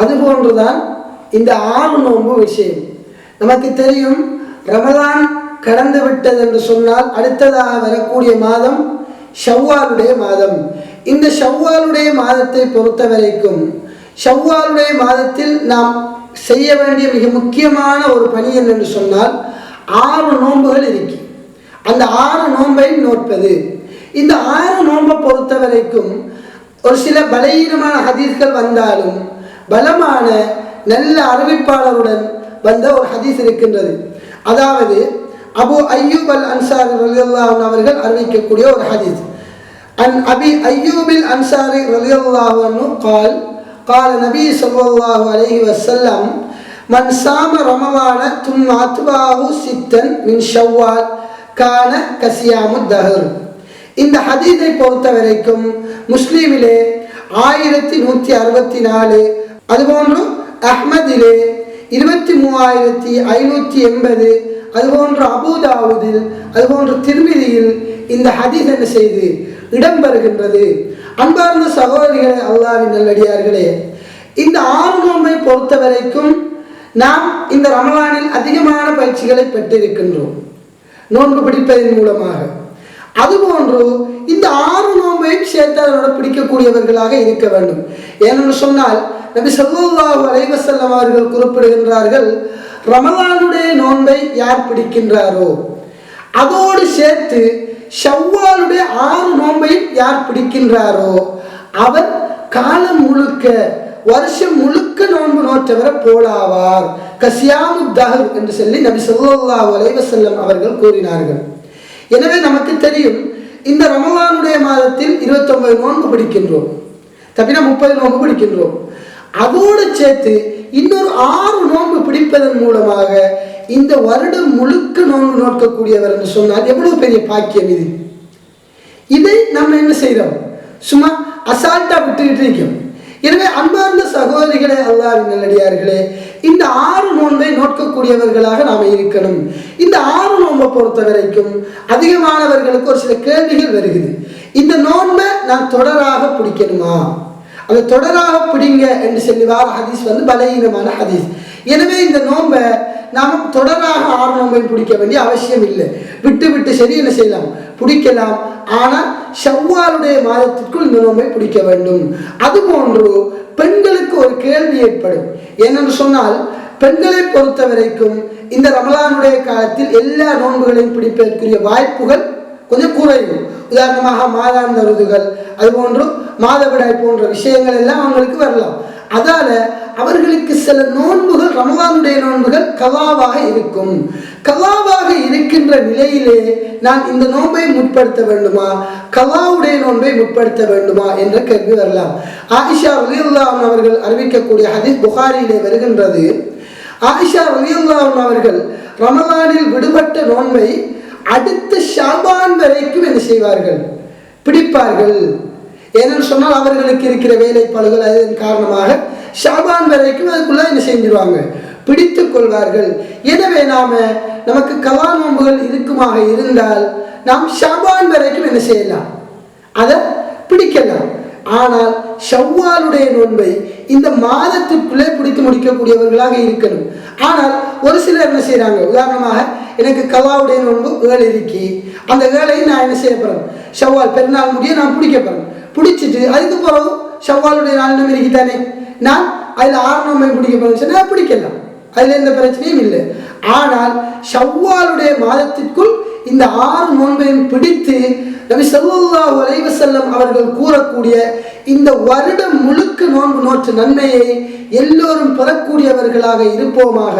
அதுபோன்றுதான் இந்த ஆறு நோன்பு விஷயம். நமக்கு தெரியும் ரமதான் கடந்து விட்டது என்று சொன்னால் அடுத்ததாக வரக்கூடிய மாதம் ஷவ்வாலுடைய மாதம். இந்த ஷவ்வாலுடைய மாதத்தை பொறுத்த வரைக்கும் ஷவ்வாலுடைய மாதத்தில் நாம் செய்ய வேண்டிய மிக முக்கியமான ஒரு பணி என்னென்று சொன்னால் ஆறு நோன்புகள் இருக்கு. அந்த ஆறு நோன்பை நோட்பது இந்த ஆறு நோன்பை பொறுத்த வரைக்கும் ஒரு சில பலகீனமான ஹதீஸ்கள் வந்தாலும் பலமான நல்ல அறிவிப்பாளருடன் வந்த ஒரு ஹதீஸ் இருக்கின்றது அதாவது அபு அய்யூப் அல் அன்சாரி ரலியல்லாஹு அன்ஹு அவர்கள் அறிவிக்கக்கூடிய ஒரு ஹதீஸ் அன் அபி அய்யூபில் அன்சாரி ரலியல்லாஹு அன்ஹு قال قال نبي صلى الله عليه وسلم من صام رمضان ثم أتبعه ستا من شوال كان كصيام الدهر இந்த ஹதீஸை பொறுத்த வரைக்கும் முஸ்லீமிலே ஆயிரத்தி நூற்றி அறுபத்தி நாலு அதுபோன்று அஹ்மதிலே இருபத்தி மூவாயிரத்தி ஐநூற்றி எண்பது அதுபோன்று அபுதாவுதில் அதுபோன்று திருமிதியில் இந்த ஹதீஸ் என்ன செய்து? இடம்பெறுகின்றது. அன்பார்ந்த சகோதரிகளே அல்லாவின் நல்லடியார்களே இந்த ஆறு நோன்பை பொறுத்த வரைக்கும் நாம் இந்த ரமலானில் அதிகமான பயிற்சிகளை பெற்றிருக்கின்றோம். நோன்பு பிடிப்பதன் மூலமாக. அதுபோன்று இந்த ஆறு நோன்பையும் சேர்த்து அதனோட பிடிக்கக்கூடியவர்களாக இருக்க வேண்டும். ஏனென்று சொன்னால் நபி ஸல்லல்லாஹு அலைவசல்லம் அவர்கள் குறிப்பிடுகின்றார்கள் ரமலானுடைய நோன்பை யார் பிடிக்கின்றாரோ அதோடு சேர்த்து ஷவ்வாலுடைய ஆறு நோன்பையும் யார் பிடிக்கின்றாரோ அவர் காலம் முழுக்க வருஷம் முழுக்க நோன்பு நோற்றவரை போலாவார். கசியாமு தஹர் என்று சொல்லி நபி ஸல்லல்லாஹு அலைவசல்லம் அவர்கள் கூறினார்கள். எனவே நமக்கு தெரியும் இந்த ரமலானுடைய மாதத்தில் இருபத்தொன்பது நோன்பு பிடிக்கின்றோம். தப்பினா முப்பது நோன்பு பிடிக்கின்றோம். அதோடு சேர்த்து இன்னொரு ஆறு நோன்பு பிடிப்பதன் மூலமாக இந்த வருடம் முழுக்க நோன்பு நோக்கக்கூடியவர் என்று சொன்னால் எவ்வளவு பெரிய பாக்கியம் இது? இதை நம்ம என்ன செய்கிறோம்? சும்மா அசால்ட்டா விட்டுக்கிட்டு இருக்கோம். எனவே அன்பார்ந்த சகோதரிகளே அல்லாவின் நல்லடியார்களே இந்த ஆறு நோன்பை நோக்கக்கூடியவர்களாக நாம் இருக்கணும். இந்த ஆறு நோன்பை பொறுத்த வரைக்கும் அதிகமானவர்களுக்கு ஒரு சில கேள்விகள் வருகிறது. இந்த நோன்பை நான் தொடராக பிடிக்கணுமா? அதை தொடராக பிடிங்க என்று சொல்லி வார ஹதீஸ் வந்து பலகீனமான ஹதீஸ். எனவே இந்த நோன்பை நாம் தொடராக ஆறு நோன்பை பிடிக்க வேண்டிய அவசியம் இல்லை. விட்டு விட்டு சரி என்ன செய்யலாம்? பிடிக்கலாம். ஆனால் ஷவ்வாலுடைய மாதத்திற்குள் இந்த நோன்பை பிடிக்க வேண்டும். அதுபோன்று பெண்களுக்கு ஒரு கேள்வி ஏற்படும். ஏனென்று சொன்னால் பெண்களை பொறுத்த வரைக்கும் இந்த ரமலானுடைய காலத்தில் எல்லா நோன்புகளையும் பிடிப்பதற்குரிய வாய்ப்புகள் கொஞ்சம் குறைவு. உதாரணமாக மாதாந்த ருதுகள் அதுபோன்று மாதவிடாய் போன்ற விஷயங்கள் எல்லாம் அவங்களுக்கு வரலாம். அதால அவர்களுக்கு சில நோன்புகள் ரமலானுடைய நோன்புகள் கலாவாக இருக்கும். கலாவாக இருக்கின்ற நிலையிலே நான் இந்த நோன்பை முற்படுத்த வேண்டுமா? கலாவுடைய நோன்பை முற்படுத்த வேண்டுமா என்ற கேள்வி வரலாம். ஆயிஷா ரலியுல்லாஹன் அவர்கள் அறிவிக்கக்கூடிய ஹதீஸ் புகாரியிலே வருகின்றது. ஆயிஷா ரலியுல்லாஹன் அவர்கள் ரமலானில் விடுபட்ட நோன்பை அடுத்த ஷாபான் வரைக்கும் என்ன செய்வார்கள்? பிடிப்பார்கள். ஏனென்று சொன்னால் அவர்களுக்கு இருக்கிற வேலைப்பாடுகள் அதன் காரணமாக ஷாபான் வரைக்கும் அதுக்குள்ள என்ன செஞ்சிருவாங்க? பிடித்து கொள்வார்கள். எனவே நாம நமக்கு கலா நோன்புகள் இருக்குமாக இருந்தால் நாம் ஷாபான் வரைக்கும் என்ன செய்யலாம்? அதை பிடிக்கலாம். ஆனால் ஷவ்வாலுடைய நோன்பை இந்த மாதத்துக்குள்ளே பிடித்து முடிக்கக்கூடியவர்களாக இருக்கணும். ஆனால் ஒரு சிலர் என்ன செய்கிறாங்க உதாரணமாக எனக்கு கலாவுடைய நோன்பு ஏழு இருக்கி. அந்த ஏழையை நான் என்ன செய்ய போகிறேன் ஷவ்வால் பெருநாள் முடிய நான் பிடிக்க போகிறேன் பிடிச்சிட்டு அதுக்கு பிறகு ஷவ்வாலுடைய நாள் நம்ம தானே நான் அதில் ஆறு நோன்பை பிடிக்க போகிறேன்னு சொன்னால் பிடிக்கலாம். அதில் எந்த பிரச்சனையும் இல்லை. ஆனால் ஷவ்வாலுடைய மாதத்திற்குள் இந்த ஆறு நோன்பையும் பிடித்து நபி ஸல்லல்லாஹு அலைஹி அவர்கள் கூறக்கூடிய இந்த வருடம் முழுக்க நோன்பு நோற்று நன்மையை எல்லோரும் பெறக்கூடியவர்களாக இருப்போமாக.